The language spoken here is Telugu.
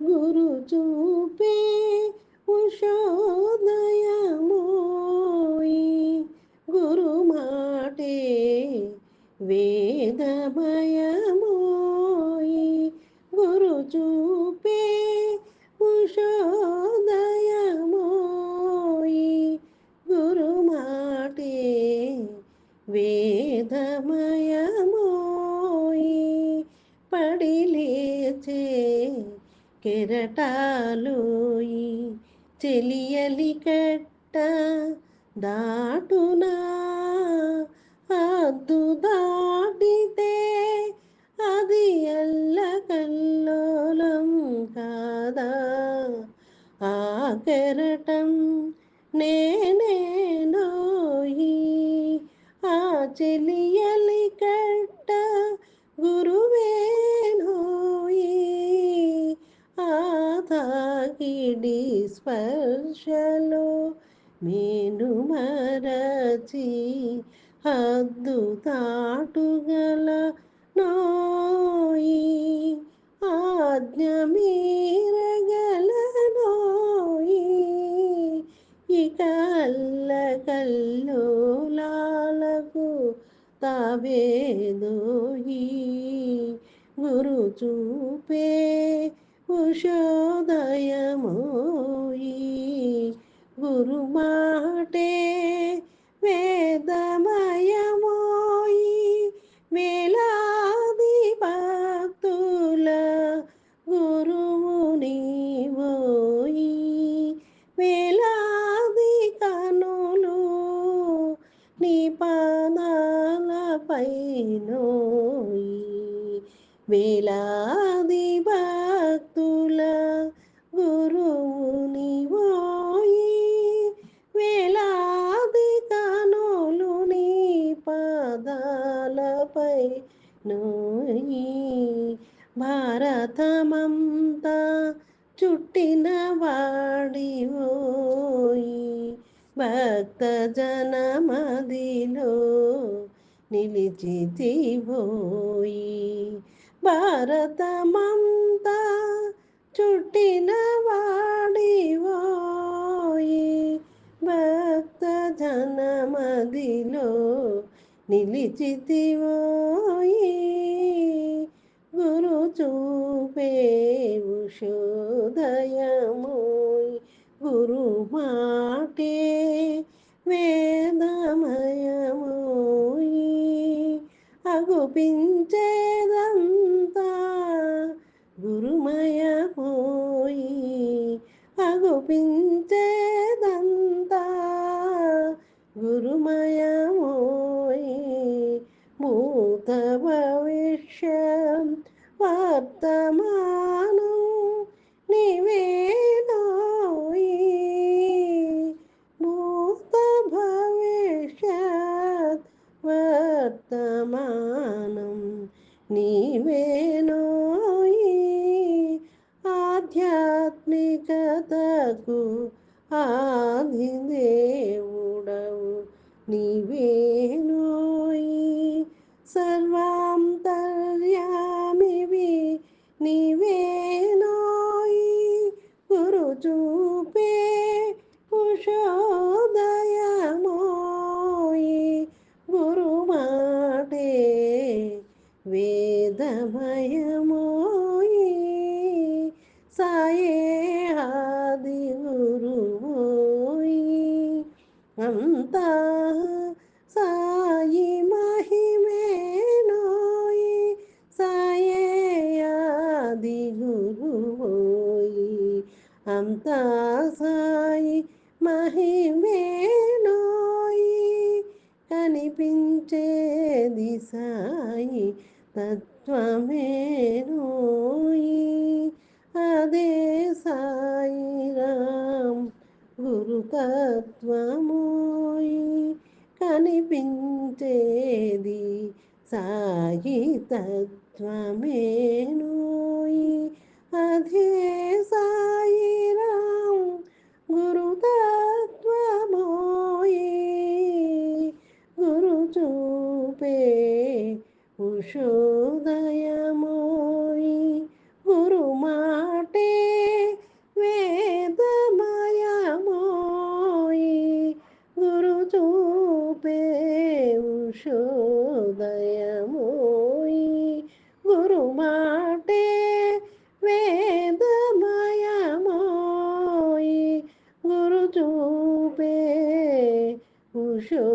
గురు చూపే ఉషోదయమోయి గురు మాటే వేదమయమోయి గురు చూపే ఉషోదయమోయి గురు మాటే వేదమయమోయి కెరటాలోయి చెలియలి కట్ట దాటునా. అద్దు దాటితే అది అల్లకల్లోలం కాదా. ఆ కెరటం నేనేనోయి ఆ చెలియలి తాకిడి స్పర్శలో మేను మరచి హద్దు తాటుగల నోయి. ఆజ్ఞ మీరగల నోయి ఇక అల్లకల్లోలాలకు తావేదోయి. గురు చూపే ఉషోదయమోయి గురు మాటే వేదమయమోయి వేలాది భక్తుల గురువు నీవోయి వేలాది కనులు నీ పాదాలపై నోయి వేలాది భక్తుల నోయి భారతమంతా చుట్టిన వాడివోయి భక్త జనమదిలో నిలిచితివోయి భారతమంతా చుట్టిన వాడివోయి భక్త జనమదిలో నిలిచితివోయి గురు చూపే ఉషోదయమోయి. గురు మాటే వేదమయమోయి. అగుపించేదంతా గురుమయమోయి. అగుపించేదంతా గురుమయమో భవిష్యం వర్తమానం నివేదాయి భూత భవిష్యత్ వర్తమానం నీవేనోయి ఆధ్యాత్మికతకు ఆది దేవుడవు నీవేనోయి సర్వాంతర్యామివి నీవేనోయి గురు చూపే ఉషోదయమోయి గురు వేదమయమోయి సాయే ఆది గురువోయి అంతా సాయి మహిమేనోయి. కనిపించేది సాయి తత్వమేనోయి. అదే సాయి రామ్ గురుతత్వమోయి కనిపించేది సాయి తత్వమేనోయి. అదే సాయి దయామోయి గురు మాటే వేదమయమోయి గురు చూపే ఉషోదయమోయి గురు మాటే వేదమయమోయి గురు చూపే ఉషోదయమో